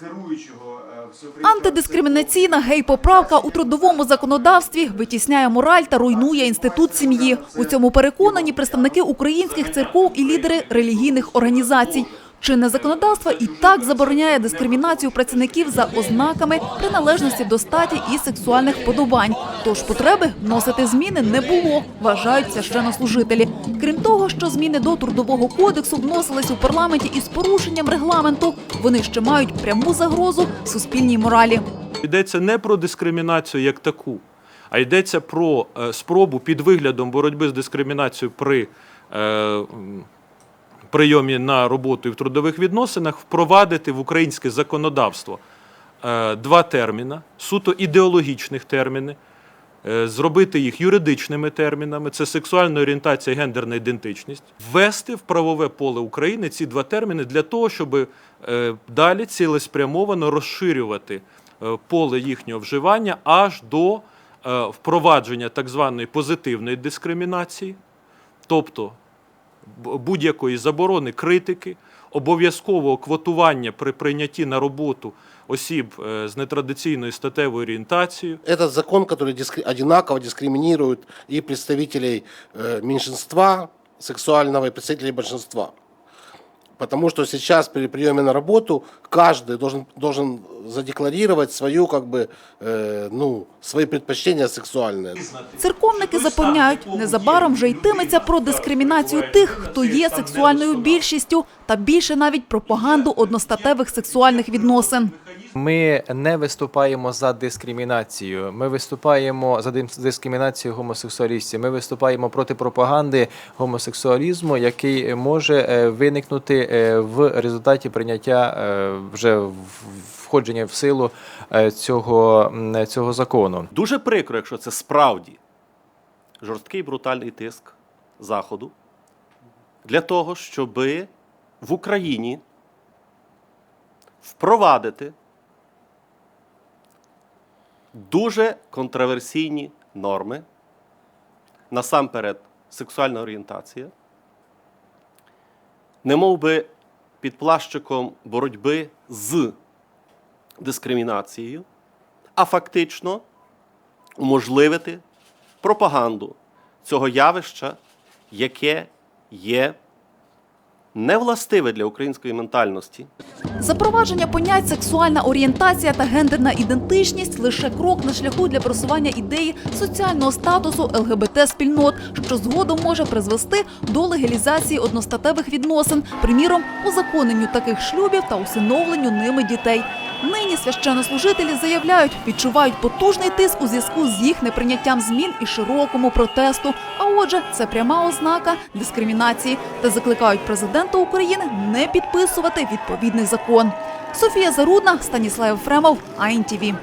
керуючого е, Антидискримінаційна гей-поправка у трудовому законодавстві витісняє мораль та руйнує інститут сім'ї. У цьому переконані представники українських церков і лідери релігійних організацій. Чинне законодавство і так забороняє дискримінацію працівників за ознаками приналежності до статі і сексуальних вподобань. Тож потреби вносити зміни не було, вважають священнослужителі. Крім того, що зміни до трудового кодексу вносились у парламенті із порушенням регламенту, вони ще мають пряму загрозу суспільній моралі. Йдеться не про дискримінацію як таку, а йдеться про е, спробу під виглядом боротьби з дискримінацією при е, прийомі на роботу і в трудових відносинах впровадити в українське законодавство е, два терміна, суто ідеологічних терміни, е, зробити їх юридичними термінами, це сексуальна орієнтація гендерна ідентичність, ввести в правове поле України ці два терміни для того, щоб е, далі цілеспрямовано розширювати поле їхнього вживання аж до впровадження так званої позитивної дискримінації, тобто будь-якої заборони критики, обов'язкового квотування при прийнятті на роботу осіб е, з нетрадиційною статевою орієнтацією, Этот закон, который дискри- одинаково дискриминирует и представителей э, меньшинства сексуального, и представителей большинства. Потому что сейчас при приеме на работу каждый должен, должен задекларировать свою, как бы, э, ну, свои предпочтения сексуальные. Церковники запевняють, незабаром вже йтиметься про дискримінацію тих, хто є сексуальною більшістю, та більше навіть пропаганду одностатевих сексуальних відносин. Ми не виступаємо за дискримінацію. Ми виступаємо за дискримінацію гомосексуалістів. Ми виступаємо проти пропаганди гомосексуалізму, який може е, виникнути е, в результаті прийняття е, вже входження в силу цього, цього закону. Дуже прикро, якщо це справді жорсткий брутальний тиск Заходу для того, щоб в Україні впровадити дуже контроверсійні норми, насамперед сексуальна орієнтація, не би під плащиком боротьби з дискримінацією, а фактично уможливити пропаганду цього явища, яке є невластиве для української ментальності. Запровадження понять сексуальна орієнтація та гендерна ідентичність лише крок на шляху для просування ідеї соціального статусу ЛГБТ-спільнот, що згодом може призвести до легалізації одностатевих відносин, приміром, узаконенню таких шлюбів та усиновленню ними дітей. Нині священнослужителі заявляють, відчувають потужний тиск у зв'язку з їх неприйняттям змін і широкому протесту. А отже, це пряма ознака дискримінації та закликають президента України не підписувати відповідний закон. Софія Зарудна, Станіслав Фремов, АІНТІВІ.